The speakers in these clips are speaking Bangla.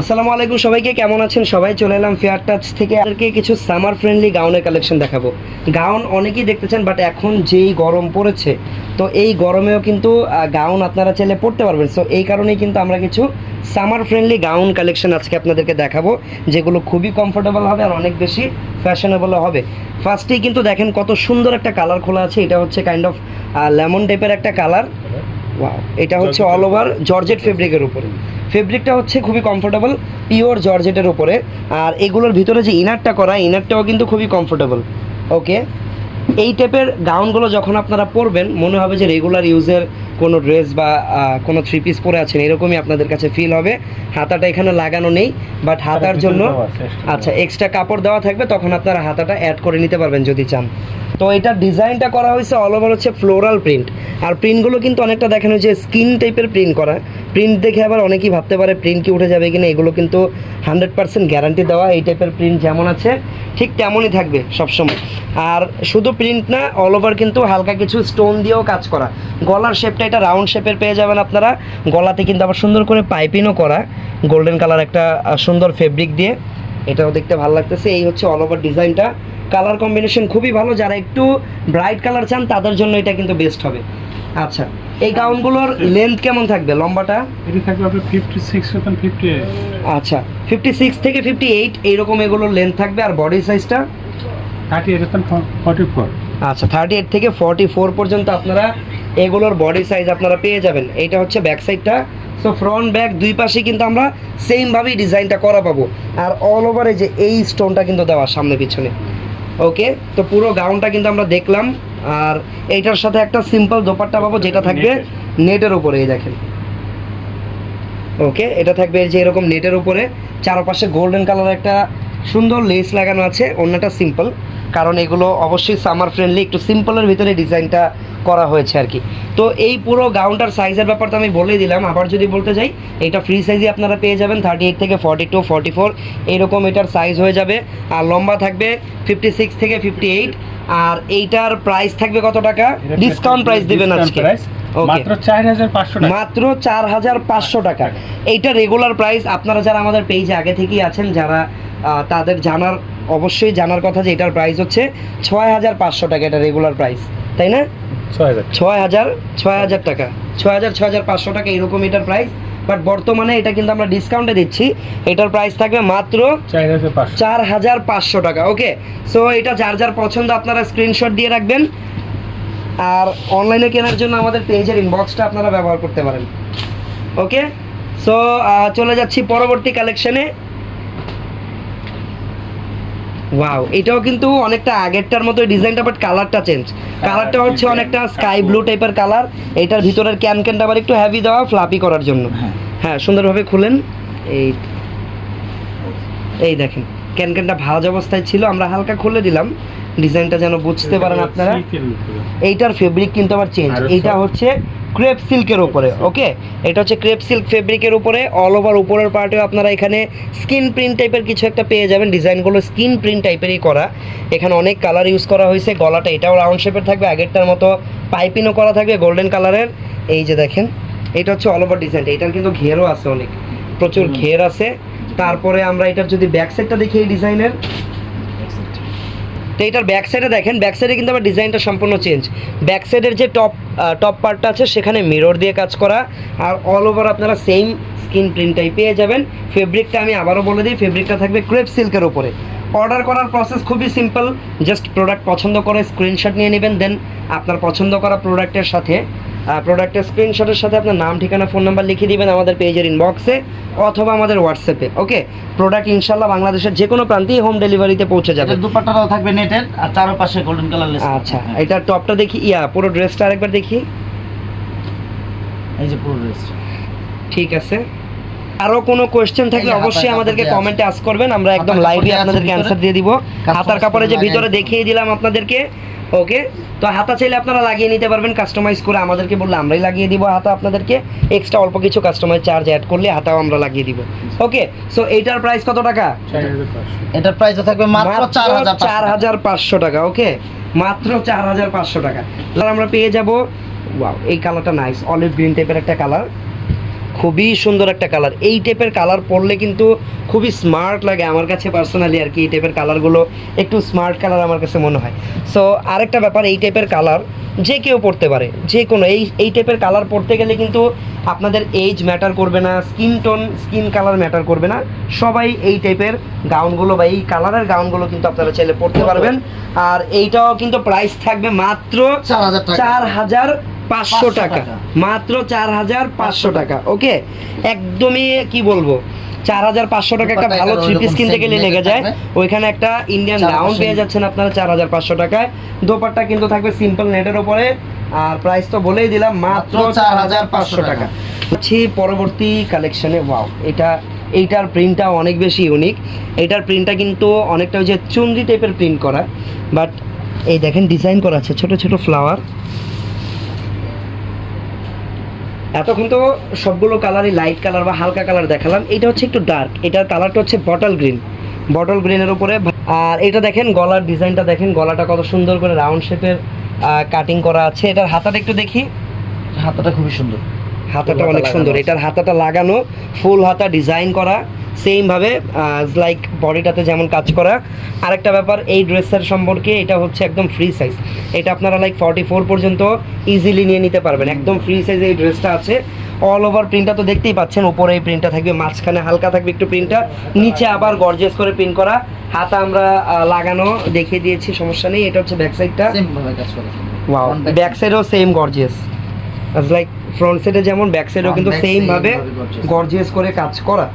আসসালামু আলাইকুম সবাইকে, কেমন আছেন সবাই? চলে এলাম ফেয়ার টাচ থেকে। আপনাদেরকে কিছু সামার ফ্রেন্ডলি গাউনের কালেকশন দেখাবো। গাউন অনেকেই দেখতেছেন বাট এখন যেই গরম পড়েছে, তো এই গরমেও কিন্তু গাউন আপনারা চাইলে পড়তে পারবেন। সো এই কারণেই কিন্তু আমরা কিছু সামার ফ্রেন্ডলি গাউন কালেকশন আজকে আপনাদেরকে দেখাবো, যেগুলো খুবই কমফোর্টেবল হবে আর অনেক বেশি ফ্যাশনেবলও হবে। ফার্স্টেই কিন্তু দেখেন কত সুন্দর একটা কালার খোলা আছে। এটা হচ্ছে কাইন্ড অফ লেমন টাইপের একটা কালার ওয়াও এটা হচ্ছে অল ওভার জর্জেট ফেব্রিকের উপরে। ফেব্রিকটা হচ্ছে খুবই কমফোর্টেবল পিওর জর্জেটের উপরে। আর এগুলোর ভিতরে যে ইনারটা করা ইনারটাও কিন্তু খুবই কমফোর্টেবল ওকে এই টাইপের গাউনগুলো যখন আপনারা পরবেন মনে হবে যে রেগুলার ইউজের কোনো ড্রেস বা কোনো থ্রি পিস পরে আছেন এরকমই আপনাদের কাছে ফিল হবে। হাতাটা এখানে লাগানো নেই বাট হাতার জন্য আচ্ছা এক্সট্রা কাপড় দেওয়া থাকবে তখন আপনারা হাতাটা অ্যাড করে নিতে পারবেন যদি চান। তো এটার ডিজাইনটা করা হয়েছে অল ওভার হচ্ছে ফ্লোরাল প্রিন্ট আর প্রিন্টগুলো কিন্তু অনেকটা দেখানো যে স্কিন টাইপের প্রিন্ট করা। প্রিন্ট দেখে আবার অনেকেই ভাবতে পারে প্রিন্ট কি উঠে যাবে কিনা, এগুলো কিন্তু হান্ড্রেড পার্সেন্ট গ্যারান্টি দেওয়া এই টাইপের প্রিন্ট যেমন আছে, ঠিক তেমনই থাকবে সবসময়। আর শুধু প্রিন্ট না অল ওভার কিন্তু হালকা কিছু স্টোন দিয়েও কাজ করা। গলার শেপটা এটা রাউন্ড শেপের পেয়ে যাবেন আপনারা। গলাতে কিন্তু আবার সুন্দর করে পাইপিনও করা। গোল্ডেন কালার একটা সুন্দর ফেব্রিক দিয়ে। এটাও দেখতে ভালো লাগতেছে। এই হচ্ছে অল ওভার ডিজাইনটা কালার কম্বিনেশন খুবই ভালো। যারা একটু ব্রাইট কালার চান তাদের জন্য এটা কিন্তু বেস্ট হবে। আচ্ছা এই গাউনগুলোর লেন্থ কেমন থাকবে? লম্বাটা? এটি থাকবে আপনার ফিফটি সিক্স এবং ফিফটি আচ্ছা ফিফটি সিক্স থেকে ফিফটি এইট এইরকম এগুলোর লেন্থ থাকবে। আর বডি সাইজটা থার্টি এইট এবং ফর্টি ফোর আচ্ছা থার্টি এইট থেকে ফর্টি ফোর পর্যন্ত আপনারা এগুলোর বডি সাইজ আপনারা পেয়ে যাবেন। এইটা হচ্ছে ব্যাক সাইডটা সো ফ্রন্ট ব্যাক দুই পাশে কিন্তু আমরা সেমভাবেই ডিজাইনটা করা পাবো। আর অল ওভার এই যে এই স্টোনটা কিন্তু দেওয়া সামনে পিছনে ওকে তো পুরো গাউনটা কিন্তু আমরা দেখলাম। আর এইটার সাথে একটা সিম্পল দোপাট্টা পাবো যেটা থাকবে নেটের উপরে এই দেখেন। ওকে এটা থাকবে এই যে এরকম নেটের উপরে। চারপাশে গোল্ডেন কালার একটা সুন্দর লেস লাগানো আছে অন্যটা সিম্পল কারণ এগুলো অবশ্যই সামার ফ্রেন্ডলি একটু সিম্পলের ভিতরে ডিজাইনটা করা হয়েছে আর কি। তো এই পুরো গাউনটার সাইজের ব্যাপারটা আমি বলে দিলাম আবার যদি বলতে যাই এটা ফ্রি সাইজে আপনারা পেয়ে যাবেন থার্টি এইট থেকে ফর্টি টু ফর্টি ফোর এইরকম এটার সাইজ হয়ে যাবে। আর লম্বা থাকবে ফিফটি সিক্স থেকে ফিফটি এইট আর এইটার প্রাইস থাকবে কত টাকা? ডিসকাউন্ট প্রাইস দেবেন আজকে। মাত্র চার হাজার পাঁচশো টাকা। মাত্র চার হাজার পাঁচশো টাকা। এইটা রেগুলার প্রাইস আপনারা যারা আমাদের পেজে আগে থেকেই আছেন যারা তাদের জানার অবশ্যই জানার কথা যে এটার প্রাইস হচ্ছে ছয় হাজার পাঁচশো টাকা এটা রেগুলার প্রাইস তাই না? ছয় হাজার ছয় হাজার টাকা। ছয় হাজার ছয় হাজার পাঁচশো টাকা এরকম এটার প্রাইস বাট বর্তমানে এটা কিন্তু আমরা ডিসকাউন্টে দিচ্ছি। এটার প্রাইস থাকবে মাত্র চার হাজার পাঁচশো টাকা। ওকে সো এটা যার যার পছন্দ আপনারা স্ক্রিনশট দিয়ে রাখবেন। আর অনলাইনে কেনার জন্য আমাদের পেজের ইনবক্সটা আপনারা ব্যবহার করতে পারেন। ওকে সো চলে যাচ্ছি পরবর্তী কালেকশনে ওয়াও এটাও কিন্তু অনেকটা আগেরটার মতো ডিজাইনটা বাট কালারটা চেঞ্জ কালারটা হচ্ছে অনেকটা স্কাই ব্লু টাইপের কালার এটার ভিতরের ক্যান ক্যানটা আবার একটু হেভি দেওয়া ফ্লাপি করার জন্য। হ্যাঁ। হ্যাঁ সুন্দরভাবে খুলেন। এই এই দেখেন ক্যান ক্যানটা ভাজ অবস্থায় ছিল আমরা হালকা খুলে দিলাম। ডিজাইনটা যেন বুঝতে পারেন আপনারা। এইটার ফেব্রিক কিন্তু আবার চেঞ্জ এইটা হচ্ছে ক্রেপ সিল্কের উপরে ওকে এটা হচ্ছে ক্রেপ সিল্ক ফেব্রিকের উপরে। অল ওভার উপরের পার্টেও আপনারা এখানে স্কিন প্রিন্ট টাইপের কিছু একটা পেয়ে যাবেন। ডিজাইনগুলো স্কিন প্রিন্ট টাইপেরই করা। এখানে অনেক কালার ইউজ করা হয়েছে। গলাটা এটাও রাউন্ড শেপের থাকবে। আগেরটার মতো পাইপিনও করা থাকবে গোল্ডেন কালারের এই যে দেখেন এটা হচ্ছে অল ওভার ডিজাইনটা এটার কিন্তু ঘেরও আছে অনেক। প্রচুর। ঘের আছে। তারপরে আমরা এটার যদি ব্যাক সাইডটা দেখি এই ডিজাইনের তো এটার ব্যাক সাইডে দেখেন ব্যাক সাইডে কিন্তু আবার ডিজাইনটা সম্পূর্ণ চেঞ্জ ব্যাক সাইডের যে টপ টপ পার্টটা আছে, সেখানে মিরর দিয়ে কাজ করা। আর অল ওভার আপনারা সেম স্কিন প্রিন্টটাই পেয়ে যাবেন। ফেব্রিকটা আমি আবারও বলে দিই ফেব্রিকটা থাকবে ক্রেপ সিল্কের উপরে। অর্ডার করার প্রসেস খুবই সিম্পল জাস্ট প্রোডাক্ট পছন্দ করে স্ক্রিনশট নিয়ে নেবেন দেন আপনার পছন্দ করা প্রোডাক্টের সাথে। প্রোডাক্টের স্ক্রিনশটের সাথে আপনার নাম ঠিকানা ফোন নাম্বার লিখে দিবেন আমাদের পেজের ইনবক্সে অথবা আমাদের হোয়াটসঅ্যাপে ওকে প্রোডাক্ট ইনশাল্লাহ বাংলাদেশের যে কোনো প্রান্তেই হোম ডেলিভারিতে পৌঁছে যাবে। এটার দুপাট্টাটাও থাকবে নেটের আর চারপাশে গোল্ডেন কালার আচ্ছা এটা টপটা দেখি ইয়া পুরো ড্রেসটা আরেকবার দেখি। এই যে পুরো ড্রেস ঠিক আছে। আরও কোনো কোয়েশ্চেন থাকলে অবশ্যই আমাদেরকে কমেন্টে আস করবেন আমরা একদম লাইভে আপনাদেরকে অ্যান্সার দিয়ে দিব। হাতার কাপড়ে যে ভিতরে দেখিয়ে দিলাম আপনাদেরকে ওকে তো হাতা চাইলে আপনারা লাগিয়ে নিতে পারবেন কাস্টমাইজ করে আমাদেরকে বললে আমরাই লাগিয়ে দিব হাতা আপনাদেরকে। এক্সট্রা অল্প কিছু কাস্টমাইজ চার্জ অ্যাড করলে হাতাও আমরা লাগিয়ে দিব। ওকে সো এইটার প্রাইস কত টাকা? এটার প্রাইস থাকবে মাত্র চার হাজার পাঁচশো টাকা। ওকে মাত্র চার হাজার পাঁচশো টাকা। তাহলে আমরা পেয়ে যাব। ওয়াও এই কালারটা নাইস অলিভ গ্রিন টাইপের একটা কালার খুবই সুন্দর একটা কালার এই টাইপের কালার পরলে কিন্তু খুবই স্মার্ট লাগে আমার কাছে পার্সোনালি আর কি এই টাইপের কালারগুলো একটু স্মার্ট কালার আমার কাছে মনে হয়। সো আরেকটা ব্যাপার এই টাইপের কালার যে কেউ পড়তে পারে যে কোনো এই এই টাইপের কালার পড়তে গেলে কিন্তু আপনাদের এজ ম্যাটার করবে না skin tone skin colour matter করবে না। সবাই এই টাইপের গাউনগুলো বা এই কালারের গাউনগুলো কিন্তু আপনারা চাইলে পড়তে পারবেন। আর এইটাও কিন্তু প্রাইস থাকবে মাত্র চার হাজার চার হাজার পাঁচশো টাকা। মাত্র চার হাজার পাঁচশো টাকা ওকে? একদমই কি বলব? চার হাজার পাঁচশো টাকা একটা ভালো এটার থ্রি পিস কিনতে গেলে লেগে যায়। ওইখানে একটা ইন্ডিয়ান পাঁচশো। পেয়ে যাচ্ছেন আপনারা চার হাজার পাঁচশো টাকায়। দোপাট্টা কিন্তু থাকবে সিম্পল নেটের ওপরে আর প্রাইস তো বলেই দিলাম মাত্র চার হাজার পাঁচশো টাকা। হচ্ছে পরবর্তী কালেকশনে ওয়াও এটা এইটার প্রিন্টটা অনেক বেশি ইউনিক এইটার প্রিন্টটা কিন্তু অনেকটা ওই যে চুনরি টাইপের প্রিন্ট করা। বাট এই দেখেন ডিজাইন করা আছে ছোট ছোট ফ্লাওয়ার এতক্ষণ তো সবগুলো কালারই লাইট কালার বা হালকা কালার দেখালাম। এটা হচ্ছে একটু ডার্ক এটার কালারটা হচ্ছে বটল গ্রিন বটল গ্রিনের উপরে আর এটা দেখেন, গলার ডিজাইনটা দেখেন, গলাটা কত সুন্দর করে রাউন্ড শেপের কাটিং করা আছে। এটার হাতাটা একটু দেখি। হাতাটা খুবই সুন্দর। হাতাটা অনেক সুন্দর। এটার হাতাটা লাগানো ফুল হাতা ডিজাইন করা সেমভাবে লাইক বডিটাতে যেমন কাজ করা। আরেকটা ব্যাপার এই ড্রেসের সম্পর্কে এটা হচ্ছে একদম ফ্রি সাইজ এটা আপনারা লাইক ফর্টি ফোর পর্যন্ত ইজিলি নিয়ে নিতে পারবেন। একদম ফ্রি সাইজ এই ড্রেসটা আছে। অল ওভার প্রিন্টটা তো দেখতেই পাচ্ছেন উপরে এই প্রিন্টটা থাকবে মাঝখানে হালকা থাকবে একটু প্রিন্টটা নিচে আবার গর্জেস করে প্রিন্ট করা। হাতা আমরা লাগানো দেখিয়ে দিয়েছি সমস্যা নেই। এটা হচ্ছে ব্যাক সাইডটা সেম ভাবে কাজ করে। ওয়াও ব্যাক সাইডও সেম গর্জিয়াস লাইক ফ্রন্ট সাইডে যেমন ব্যাক সাইডেও কিন্তু back সেম ভাবে ভাবে গর্জিয়াস করে কাজ করা।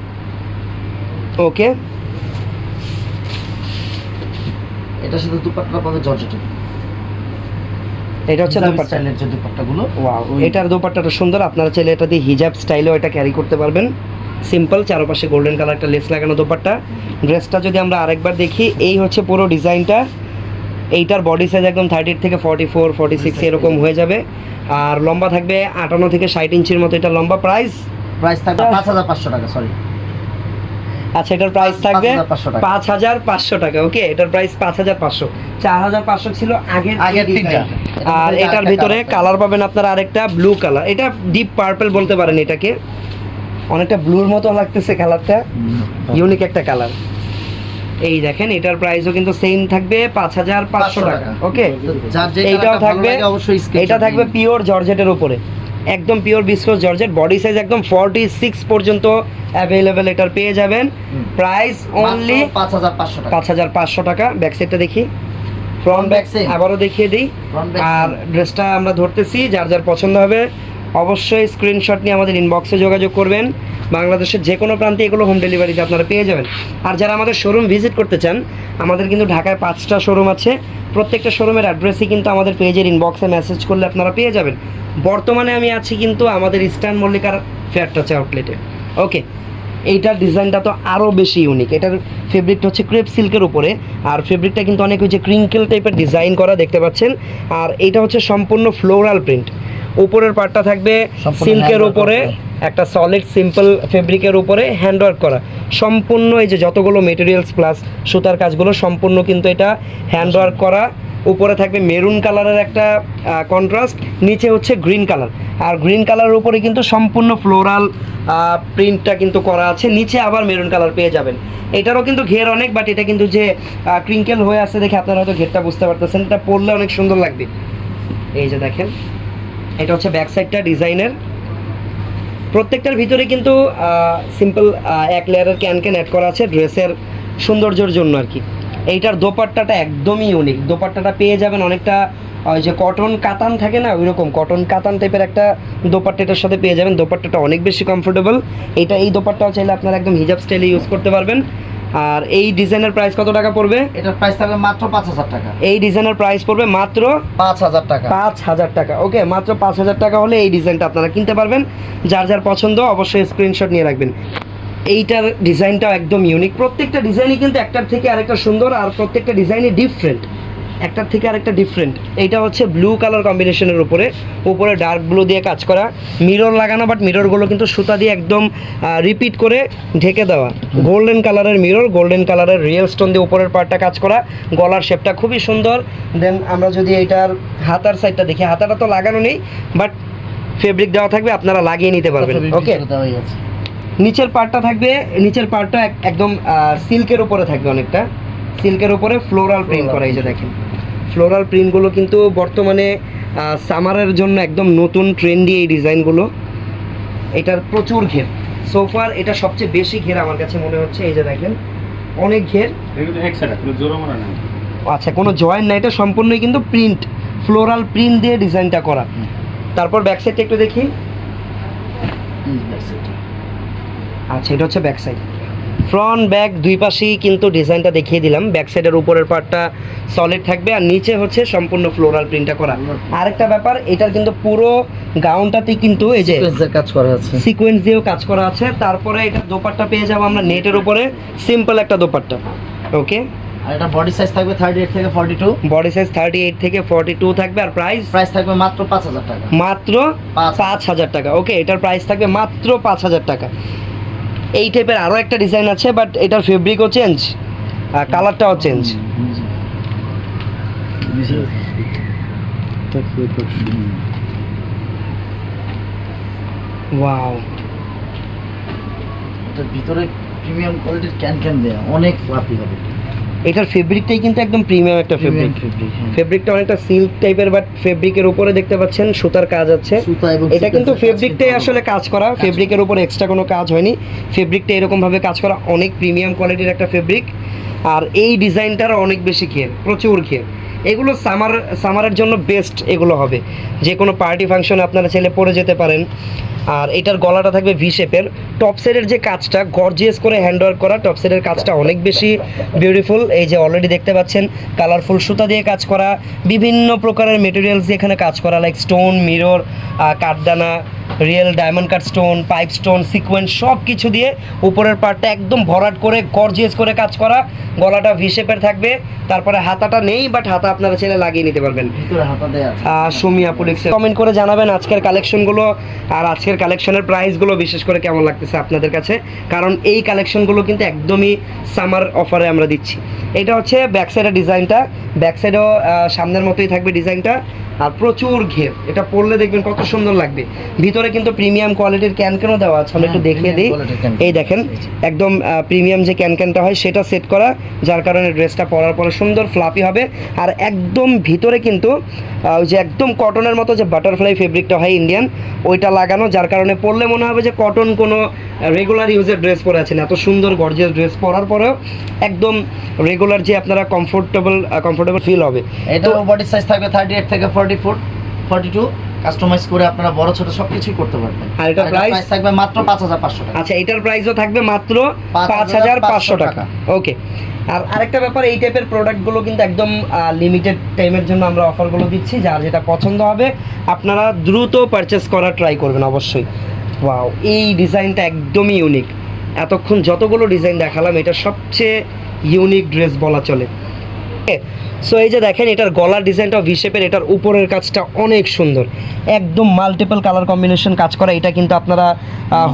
ওকে এটা শুধু দুপাট্টা পাবে জর্জেটের। এটা হচ্ছে দোপাট্টা। দুপাট্টাগুলো ওয়াও এটার দোপাট্টাটা সুন্দর। আপনারা চাইলে এটা দিয়ে হিজাব স্টাইলেও এটা ক্যারি করতে পারবেন। সিম্পল চারপাশে গোল্ডেন কালার একটা লেস লাগানো দোপাট্টা। ড্রেসটা যদি আমরা আরেকবার দেখি এই হচ্ছে পুরো ডিজাইনটা এইটার বডি সাইজ একদম থার্টির থেকে ফর্টি ফোর ফর্টি সিক্স এরকম হয়ে যাবে। আর লম্বা থাকবে আটান্ন থেকে ষাট ইঞ্চির মতো। এটা লম্বা প্রাইস প্রাইস থাকবে পাঁচ হাজার পাঁচশো টাকা সরি আচ্ছা এটার প্রাইস থাকবে পাঁচ হাজার পাঁচশো টাকা ওকে এটার প্রাইস পাঁচ হাজার পাঁচশো। চার হাজার পাঁচশো ছিল আগের আগের তিনটা। আর এটার ভিতরে কালার পাবেন আপনারা আরেকটা ব্লু কালার এটা ডিপ পার্পল বলতে পারেন এটাকে। অনেকটা ব্লুর মতো লাগতেছে কালারটা ইউনিক একটা কালার এই দেখেন এটার প্রাইসও কিন্তু সেম থাকবে পাঁচ হাজার পাঁচশো টাকা। ওকে এইটাও থাকবে অবশ্যই এটা থাকবে পিওর জর্জেটের উপরে একদম pure viscose georgette body size একদম ফর্টি সিক্স পর্যন্ত অ্যাভেলেবেল এটার পেয়ে যাবেন। প্রাইস অনলি পাঁচ হাজার পাঁচশো টাকা। পাঁচ হাজার পাঁচশো টাকা ব্যাক সাইডটা দেখি। Front back same। আবারও দেখিয়ে দিই। আর ড্রেসটা আমরা ধরতেছি যার যার পছন্দ হবে। অবশ্যই স্ক্রিনশট নিয়ে আমাদের ইনবক্সে যোগাযোগ করবেন। বাংলাদেশের যে কোনো প্রান্তে এগুলো হোম ডেলিভারিতে আপনারা পেয়ে যাবেন। আর যারা আমাদের শোরুম ভিজিট করতে চান, আমাদের কিন্তু ঢাকায় পাঁচটা শোরুম আছে। প্রত্যেকটা শোরুমের অ্যাড্রেসই কিন্তু আমাদের পেজের ইনবক্সে মেসেজ করলে আপনারা পেয়ে যাবেন। বর্তমানে আমি আছি কিন্তু আমাদের ইস্টার্ন মল্লিকার ফেয়ার টাচে আউটলেটে ওকে এইটার ডিজাইনটা তো আরও বেশি ইউনিক এটার ফেব্রিকটা হচ্ছে ক্রেপ সিল্কের উপরে। আর ফেব্রিকটা কিন্তু অনেক ওই যে ক্রিঙ্কেল টাইপের ডিজাইন করা দেখতে পাচ্ছেন। আর এটা হচ্ছে সম্পূর্ণ ফ্লোরাল প্রিন্ট উপরের পার্টটা থাকবে সিল্কের উপরে একটা সলিড সিম্পল ফেব্রিকের উপরে হ্যান্ডওয়ার্ক করা। সম্পূর্ণ এই যে যতগুলো মেটেরিয়ালস প্লাস সুতার কাজগুলো সম্পূর্ণ কিন্তু এটা হ্যান্ডওয়ার্ক করা। উপরে থাকবে মেরুন কালারের একটা কন্ট্রাস্ট নিচে হচ্ছে গ্রিন কালার আর গ্রিন কালারের উপরে কিন্তু সম্পূর্ণ ফ্লোরাল প্রিন্টটা কিন্তু করা আছে। নিচে আবার মেরুন কালার পেয়ে যাবেন। এটারও কিন্তু ঘের অনেক বাট এটা কিন্তু যে ক্রিঙ্কেল হয়ে আছে দেখে আপনারা হয়তো ঘেরটা বুঝতে পারতেছেন। এটা পরলে অনেক সুন্দর লাগবে। এই যে দেখেন এটা হচ্ছে ব্যাক সাইডটা ডিজাইনের প্রত্যেকটার ভিতরে কিন্তু সিম্পল এক লেয়ারের ক্যান ক্যান অ্যাড করা আছে ড্রেসের সৌন্দর্যের জন্য আর কি। এইটার দোপাট্টাটা একদমই ইউনিক দোপাট্টাটা পেয়ে যাবেন অনেকটা ওই যে কটন কাতান থাকে না, ওইরকম কটন কাতান টাইপের একটা দোপাট্টাটার সাথে পেয়ে যাবেন। দোপাট্টাটা অনেক বেশি কমফোর্টেবল এটা এই দোপাট্টাও চাইলে আপনারা একদম হিজাব স্টাইলে ইউজ করতে পারবেন। আর এই ডিজাইনের প্রাইস কত টাকা পড়বে? এটার প্রাইস থাকবে মাত্র পাঁচ হাজার টাকা। এই ডিজাইনের প্রাইস পড়বে মাত্র পাঁচ হাজার টাকা। পাঁচ হাজার টাকা। ওকে মাত্র পাঁচ হাজার টাকা হলে এই ডিজাইনটা আপনারা কিনতে পারবেন। যার যার পছন্দ অবশ্যই স্ক্রিনশট নিয়ে রাখবেন। এইটার ডিজাইনটাও একদম ইউনিক প্রত্যেকটা ডিজাইনই কিন্তু একটার থেকে আরেকটা সুন্দর আর প্রত্যেকটা ডিজাইনই ডিফারেন্ট একটার থেকে আরেকটা ডিফারেন্ট এইটা হচ্ছে ব্লু কালার কম্বিনেশনের উপরে। উপরে ডার্ক ব্লু দিয়ে কাজ করা। মিরর লাগানো বাট মিররগুলো কিন্তু সুতা দিয়ে একদম রিপিট করে ঢেকে দেওয়া। গোল্ডেন কালারের মিরর গোল্ডেন কালারের রিয়েল স্টোন দিয়ে উপরের পার্টটা কাজ করা। গলার শেপটা খুবই সুন্দর। দেন আমরা যদি এইটার হাতার সাইডটা দেখি হাতাটা তো লাগানো নেই বাট ফেব্রিক দেওয়া থাকবে আপনারা লাগিয়ে নিতে পারবেন। ওকে নিচের পার্টটা থাকবে নিচের পার্টটা এক- একদম সিল্কের উপরে থাকবে অনেকটা। সিল্কের উপরে ফ্লোরাল প্রিন্ট করা এই যে দেখেন। ফ্লোরাল প্রিন্টগুলো কিন্তু বর্তমানে সামারের জন্য একদম নতুন ট্রেন্ডি এই ডিজাইনগুলো। এটার প্রচুর ঘের। সোফার এটা সবচেয়ে বেশি ঘের আমার কাছে মনে হচ্ছে এই যে দেখেন অনেক ঘের। আচ্ছা কোনো জয়েন্ট না এটা সম্পূর্ণই কিন্তু প্রিন্ট ফ্লোরাল প্রিন্ট দিয়ে ডিজাইনটা করা। তারপর ব্যাক সাইডটা একটু দেখি। আচ্ছা এটা হচ্ছে ব্যাক সাইড ফ্রন্ট ব্যাক দুই পাশেই কিন্তু ডিজাইনটা দেখিয়ে দিলাম। ব্যাক সাইডের উপরের পার্টটা সলিড থাকবে আর নিচে হচ্ছে সম্পূর্ণ ফ্লোরাল প্রিন্টটা করা। আরেকটা ব্যাপার এটার কিন্তু পুরো গাউনটাতেই কিন্তু এই যে কাজ করা আছে। সিকোয়েন্স দিয়েও কাজ করা আছে। তারপরে এটা দোপাট্টা পেয়ে যাব আমরা নেটের উপরে। সিম্পল একটা দোপাট্টা। ওকে আর এটা বডি সাইজ থাকবে থার্টি এইট থেকে forty two body size thirty eight থেকে ফর্টি টু থাকবে আর প্রাইস প্রাইস থাকবে মাত্র পাঁচ হাজার টাকা। মাত্র পাঁচ। পাঁচ হাজার টাকা। ওকে এটার প্রাইস থাকবে মাত্র পাঁচ হাজার টাকা। এই টাইপের আরও একটা ডিজাইন আছে বাট এটার ফেব্রিকও চেঞ্জ আর কালারটাও চেঞ্জ ওয়াও ভিতরে প্রিমিয়াম কোয়ালিটির ক্যান ক্যান দেয়া, অনেক ফ্লাফি হবে। এটার ফেব্রিকটাই কিন্তু একদম প্রিমিয়াম একটা ফেব্রিক ফেব্রিক ফেব্রিকটা অনেকটা সিল্ক টাইপের বাট ফেব্রিকের উপরে দেখতে পাচ্ছেন সুতার কাজ আছে। এটা কিন্তু ফেব্রিকটাই আসলে কাজ করা। ফেব্রিকের উপরে এক্সট্রা কোনো কাজ হয়নি। ফেব্রিকটা এরকম ভাবে কাজ করা। অনেক প্রিমিয়াম কোয়ালিটির একটা ফেব্রিক আর এই ডিজাইনটার অনেক বেশি খেয়ে প্রচুর ঘের এগুলো সামার সামারের জন্য বেস্ট এগুলো হবে। যে কোনো পার্টি ফাংশনে আপনারা ছেলে পরে যেতে পারেন। আর এটার গলাটা থাকবে ভি শেপের টপ সাইডের যে কাজটা গর্জিয়াস করে হ্যান্ডওয়ার্ক করা টপ সাইডের কাজটা অনেক বেশি বিউটিফুল এই যে অলরেডি দেখতে পাচ্ছেন কালারফুল সুতা দিয়ে কাজ করা, বিভিন্ন প্রকারের মেটেরিয়ালস দিয়ে এখানে কাজ করা like stone mirror কাঠদানা real diamond cut stone pipe stone sequence সব কিছু দিয়ে উপরের পার্টটা একদম ভরাট করে গর্জিয়াস করে কাজ করা। গলাটা ভি শেপের থাকবে। তারপরে হাতাটা নেই বাট হাতা আপনারা ছেলে লাগিয়ে নিতে পারবেন। হাতা সুমি আপুলিক্সে কমেন্ট করে জানাবেন আজকের কালেকশনগুলো আর আজকের কালেকশনের প্রাইসগুলো বিশেষ করে কেমন লাগতেছে আপনাদের কাছে? কারণ এই কালেকশনগুলো কিন্তু একদমই সামার অফারে আমরা দিচ্ছি। এটা হচ্ছে ব্যাক সাইডের ডিজাইনটা ব্যাক সাইডেও সামনের মতোই থাকবে ডিজাইনটা আর প্রচুর ঘের। এটা পরলে দেখবেন কত সুন্দর লাগবে। ভিতরে কিন্তু প্রিমিয়াম কোয়ালিটির ক্যান ক্যানও দেওয়া আছে। আমরা একটু হ্যাঁ, দেখিয়ে দিই। এই দেখেন একদম প্রিমিয়াম যে ক্যান ক্যানটা হয় সেটা সেট করা। যার কারণে ড্রেসটা পরার পরে সুন্দর ফ্লাপি হবে। আর একদম ভিতরে কিন্তু ওই যে একদম কটনের মতো যে বাটারফ্লাই ফেব্রিকটা হয় ইন্ডিয়ান ওইটা লাগানো যার কারণে পড়লে মনে হবে যে কটন কোনো রেগুলার ইউজের ড্রেস পরে আছেন। এত সুন্দর গর্জিয়াস ড্রেস পরার পরেও একদম রেগুলার যে আপনারা কমফোর্টেবল কমফোর্টেবল ফিল হবে। এটা বডি সাইজ থাকবে থার্টি এইট থেকে forty four forty two customise করে আপনারা বড় ছোট সব কিছুই করতে পারবেন। আর এটা? প্রাইস থাকবে মাত্র পাঁচ হাজার পাঁচশো টাকা। আচ্ছা এটার প্রাইসও থাকবে মাত্র পাঁচ পাঁচ হাজার পাঁচশো পাঁচশো টাকা। ওকে আর আরেকটা ব্যাপার এই টাইপের প্রোডাক্টগুলো কিন্তু একদম লিমিটেড টাইমের জন্য আমরা অফারগুলো দিচ্ছি। যার যেটা পছন্দ হবে আপনারা দ্রুত পারচেস করার ট্রাই করবেন অবশ্যই। ওয়াও এই ডিজাইনটা একদমই ইউনিক এতক্ষণ যতগুলো ডিজাইন দেখালাম এটা সবচেয়ে ইউনিক ড্রেস বলা চলে। সো এই যে দেখেন, এটার গলার ডিজাইনটা ভি শেপের এটার উপরের কাজটা অনেক সুন্দর। একদম মাল্টিপল কালার কম্বিনেশন কাজ করা। এটা কিন্তু আপনারা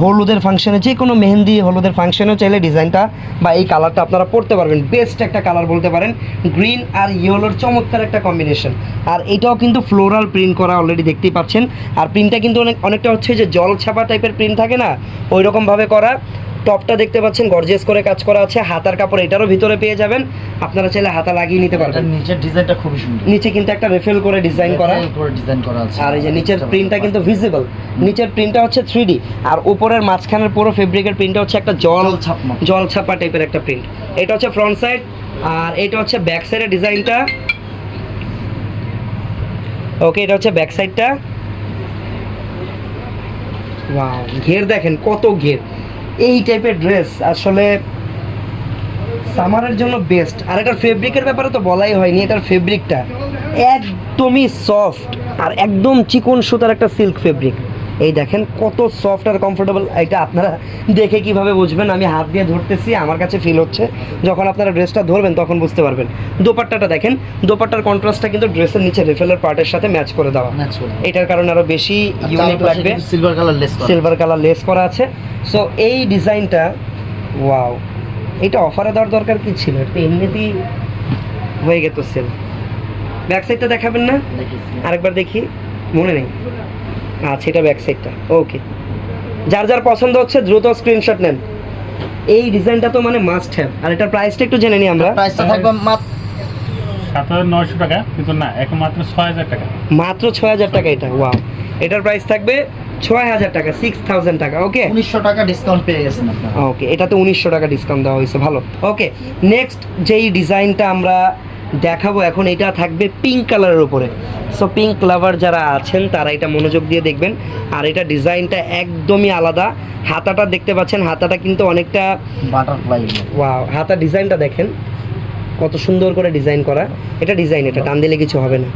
হলুদের ফাংশনে যে কোনো মেহেন্দি হলুদের ফাংশনেও চাইলে ডিজাইনটা বা এই কালারটা আপনারা পড়তে পারবেন। বেস্ট একটা কালার বলতে পারেন গ্রিন আর ইয়েলোর চমৎকার একটা কম্বিনেশন আর এটাও কিন্তু ফ্লোরাল প্রিন্ট করা অলরেডি দেখতেই পাচ্ছেন। আর প্রিন্টটা কিন্তু অনেক, অনেকটা হচ্ছে যে জল ছাপা টাইপের প্রিন্ট থাকে না? ওই রকমভাবে করা। টপটা দেখতে পাচ্ছেন গর্জিয়াস করে কাজ করা আছে। হাতার কাপড় এটারও ভিতরে পেয়ে যাবেন। আপনারা চাইলে হাতা লাগিয়ে নিতে পারবেন। নিচের ডিজাইনটা খুবই সুন্দর। নিচে কিন্তু একটা রেফেল করে ডিজাইন করা। ডিজাইন করা আছে। আর এই যে নিচের প্রিন্টটা কিন্তু ভিজিবল নিচের প্রিন্টটা হচ্ছে থ্রি আর উপরের মাঝখানের পুরো ফেব্রিকের প্রিন্টটা হচ্ছে একটা জল ছাপ জল ছাপা টাইপের একটা প্রিন্ট এটা হচ্ছে ফ্রন্ট সাইড আর এটা হচ্ছে ব্যাক সাইডের ডিজাইনটা ওকে এটা হচ্ছে ব্যাক সাইডটা ওয়াও ঘের দেখেন কত ঘের। এই টাইপের ড্রেস আসলে সামারের জন্য বেস্ট আর এটার ফেব্রিকের ব্যাপারে তো বলাই হয়নি এটার ফেব্রিকটা একদমই সফট আর একদম চিকন সুতার একটা সিল্ক ফেব্রিক এই দেখেন কত সফট আর কমফোর্টেবল এটা আপনারা দেখে কীভাবে বুঝবেন? আমি হাত দিয়ে ধরতেছি আমার কাছে ফিল হচ্ছে। যখন আপনারা ড্রেসটা ধরবেন তখন বুঝতে পারবেন। দোপাট্টাটা দেখেন দোপাট্টার কন্ট্রাস্টটা কিন্তু ড্রেসের নিচে রেফেলের পার্টের সাথে ম্যাচ করে দেওয়া। এটার কারণে আরও বেশি ইউনিক লাগবে। Silver colour lace silver colour lace করা আছে। সো এই ডিজাইনটা ওয়াও এটা অফারে দেওয়ার দরকার কি ছিল? এটা তো এমনিতেই হয়ে গেত সেল ব্যাক সাইডটা দেখাবেন না। আরেকবার দেখি। মনে নেই। আচ্ছা এটা ব্যাক সাইডটা ওকে যার যার পছন্দ হচ্ছে দ্রুত স্ক্রিনশট নেন। এই ডিজাইনটা তো মানে মাস্ট হ্যাভ আর এটার প্রাইসটা একটু জেনে নিই আমরা। প্রাইসটা থাকবে মাত্র সাত হাজার নয়শো টাকা কিন্তু না এখন মাত্র ছয় হাজার টাকা। মাত্র ছয় হাজার টাকা এটা ওয়াও এটার প্রাইস থাকবে ছয় হাজার টাকা সিক্স থাউজেন্ড টাকা ওকে উনিশশো টাকা ডিসকাউন্ট পেয়ে গেছেন ওকে এটাতে উনিশশো টাকা ডিসকাউন্ট দেওয়া হয়েছে ভালো। ওকে নেক্সট যেই ডিজাইনটা আমরা দেখাবো এখন এটা থাকবে পিঙ্ক কালারের উপরে। সো পিঙ্ক লাভার যারা আছেন তারা এটা মনোযোগ দিয়ে দেখবেন। আর এটা ডিজাইনটা একদমই আলাদা। হাতাটা দেখতে পাচ্ছেন হাতাটা কিন্তু অনেকটা বাটারফ্লাই ওয়াও হাতা ডিজাইনটা দেখেন। কত সুন্দর করে ডিজাইন করা। এটা ডিজাইন এটা টান দিলে কিছু হবে না।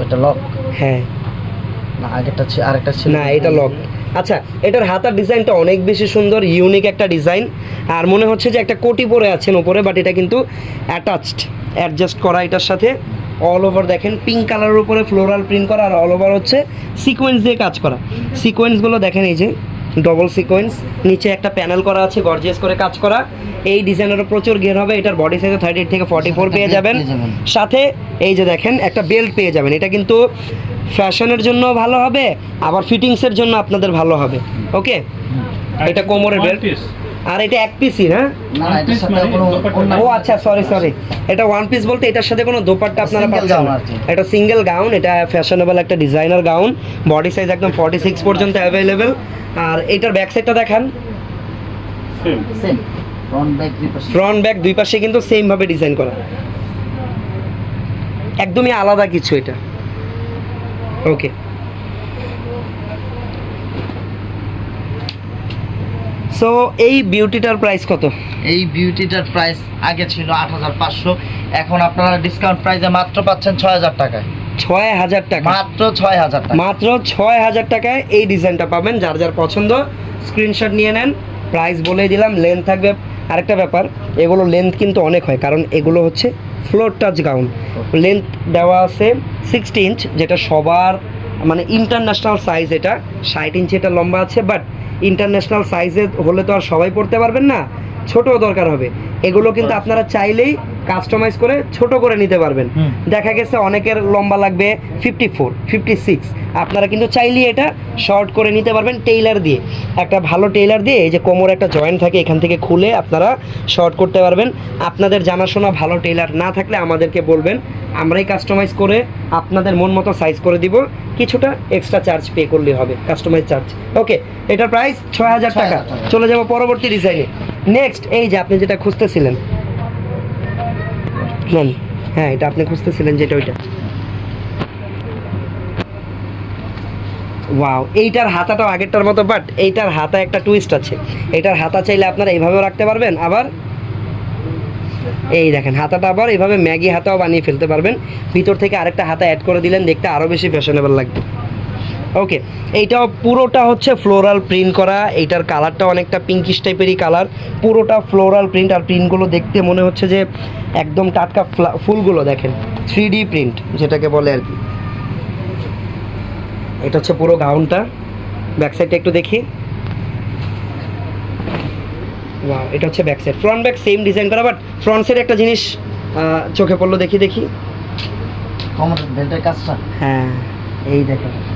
ওইটা লক হ্যাঁ। না এটা লক আচ্ছা এটার হাতার ডিজাইনটা অনেক বেশি সুন্দর ইউনিক একটা ডিজাইন। আর মনে হচ্ছে যে একটা কোটি পরে আছেন ওপরে বাট এটা কিন্তু অ্যাটাচড অ্যাডজাস্ট করা এটার সাথে। অল ওভার দেখেন পিঙ্ক কালারের উপরে ফ্লোরাল প্রিন্ট করা, আর অল ওভার হচ্ছে সিকোয়েন্স দিয়ে কাজ করা। সিকোয়েন্সগুলো দেখেন এই যে ডবল সিকোয়েন্স নিচে একটা প্যানেল করা আছে গর্জিয়াস করে কাজ করা। এই ডিজাইনেরও প্রচুর ঘের হবে এটার বডি সাইজে থার্টি থেকে ফর্টি ফোর পেয়ে যাবেন। পেয়ে যাবেন। সাথে এই যে দেখেন একটা বেল্ট পেয়ে যাবেন। এটা কিন্তু ফ্যাশনের জন্য ভালো হবে আবার ফিটিংসের জন্য আপনাদের ভালো হবে। ওকে এটা কোমরের বেল্ট আর এটা এক পিসই না? না না এটার সাথে কোনো অন্য- ও আচ্ছা সরি সরি এটা ওয়ান পিস বলতে এটার সাথে কোনো দোপাট্টা আপনারা পাচ্ছেন। এটা সিঙ্গেল গাউন এটা ফ্যাশনেবল একটা ডিজাইনার গাউন বডি সাইজ একদম ফর্টি সিক্স পর্যন্ত অ্যাভেলেবেল আর এটার ব্যাক সাইডটা দেখান। Same same back front back দুই পাশে কিন্তু সেম ভাবে ডিজাইন করা। একদমই আলাদা কিছু এটা। ওকে সো এই বিউটিটার প্রাইস কত? এই বিউটিটার প্রাইস আগে ছিল আট হাজার পাঁচশো। এখন আপনারা ডিসকাউন্ট প্রাইসে মাত্র পাচ্ছেন ছয় হাজার টাকায়। ছয় হাজার টাকা। মাত্র ছয় হাজার টাকা। মাত্র ছয় হাজার টাকায় এই ডিজাইনটা পাবেন। যার যার পছন্দ স্ক্রিনশট নিয়ে নেন। প্রাইস বলেই দিলাম লেন্থ থাকবে। আরেকটা ব্যাপার এগুলো লেন্থ কিন্তু অনেক হয় কারণ এগুলো হচ্ছে ফ্লোর টাচ গাউন লেন্থ দেওয়া আছে সিক্সটি ইঞ্চ যেটা সবার মানে ইন্টারন্যাশনাল সাইজ এটা। ষাট ইঞ্চি এটা লম্বা আছে বাট ইন্টারন্যাশনাল সাইজে হলে তো আর সবাই পড়তে পারবেন না ছোটও দরকার হবে। এগুলো কিন্তু আপনারা চাইলেই কাস্টমাইজ করে ছোট করে নিতে পারবেন। দেখা গেছে অনেকের লম্বা লাগবে ফিফটি ফোর ফিফটি সিক্স আপনারা কিন্তু চাইলে এটা শর্ট করে নিতে পারবেন টেইলার দিয়ে। একটা ভালো টেইলার দিয়ে এই যে কোমর একটা জয়েন্ট থাকে এখান থেকে খুলে আপনারা শর্ট করতে পারবেন। আপনাদের জানাশোনা ভালো টেইলার না থাকলে আমাদেরকে বলবেন। আমরাই কাস্টমাইজ করে আপনাদের মন মতো সাইজ করে দিব। কিছুটা এক্সট্রা চার্জ পে করলে হবে কাস্টমাইজ চার্জ ওকে এটার প্রাইস ছয় হাজার টাকা। চলে যাব পরবর্তী ডিজাইনে নেক্সট এই যে আপনি যেটা খুঁজতেছিলেন নেন হ্যাঁ এটা আপনি খুঁজতেছিলেন যেটা ওইটা। ওয়াও এইটার হাতাটাও আগেরটার মতো বাট এইটার হাতা একটা টুইস্ট আছে। এইটার হাতা চাইলে আপনারা এইভাবেও রাখতে পারবেন, আবার এই দেখেন, হাতাটা আবার এইভাবে ম্যাগি হাতাও বানিয়ে ফেলতে পারবেন। ভিতর থেকে আরেকটা হাতা অ্যাড করে দিলেন, দেখতে আরও বেশি ফ্যাশনেবল লাগবে। ওকে এইটাও পুরোটা হচ্ছে ফ্লোরাল প্রিন্ট করা। এইটার কালারটা অনেকটা পিঙ্কিশ টাইপেরই কালার পুরোটা ফ্লোরাল প্রিন্ট আর প্রিন্টগুলো দেখতে মনে হচ্ছে যে একদম টাটকা ফ্লা- ফুলগুলো দেখেন থ্রি ডি প্রিন্ট যেটাকে বলে আর কি। এটা হচ্ছে পুরো গাউনটা ব্যাক সাইডটা একটু দেখি। ওয়াও এটা হচ্ছে back side front back same design করা বাট ফ্রন্ট সাইড একটা জিনিস চোখে পড়ল দেখি দেখি। কমর বেল্টের কাজটা? হ্যাঁ। এই দেখেন।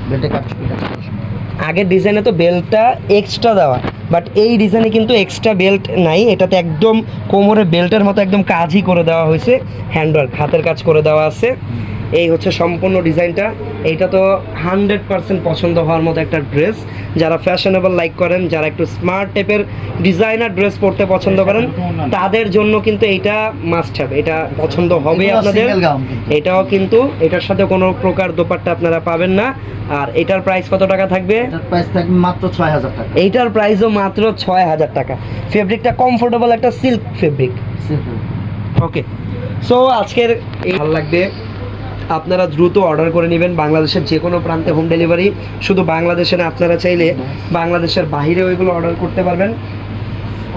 আগের ডিজাইনে তো বেল্টটা এক্সট্রা দেওয়া বাট এই ডিজাইনে কিন্তু এক্সট্রা বেল্ট নাই, এটাতে একদম কোমরে বেল্টের মতো একদম কাজই করে দেওয়া হয়েছে হ্যান্ডওয়ার্ক হাতের কাজ করে দেওয়া আছে। এই হচ্ছে সম্পূর্ণ ডিজাইনটা। এইটা তো হান্ড্রেড পার্সেন্ট পছন্দ হওয়ার মতো একটা ড্রেস। যারা ফ্যাশনেবল লাইক করেন যারা একটু স্মার্ট টাইপের ডিজাইনার ড্রেস পরতে পছন্দ করেন তাদের জন্য কিন্তু এইটা মাস্ট হবে এটা পছন্দ হবে আপনাদের। এটাও কিন্তু এটার সাথে কোনো প্রকার দোপাট্টা আপনারা পাবেন না। আর এটার প্রাইস কত টাকা থাকবে? প্রাইস থাকবে মাত্র ছয় হাজার টাকা। এইটার প্রাইসও মাত্র ছয় হাজার টাকা। ফেব্রিকটা কমফোর্টেবল একটা সিল্ক ফেব্রিক ওকে সো আজকের এই ভালো লাগবে। আপনারা দ্রুত অর্ডার করে নেবেন বাংলাদেশের যে কোনো প্রান্তে হোম ডেলিভারি। শুধু বাংলাদেশে না, আপনারা চাইলে বাংলাদেশের বাহিরে ওইগুলো অর্ডার করতে পারবেন।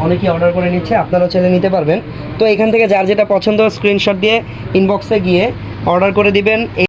অনেকেই অর্ডার করে নিচ্ছে, আপনারাও চাইলে নিতে পারবেন। তো এখান থেকে যার যেটা পছন্দ স্ক্রিনশট দিয়ে ইনবক্সে গিয়ে অর্ডার করে দিবেন।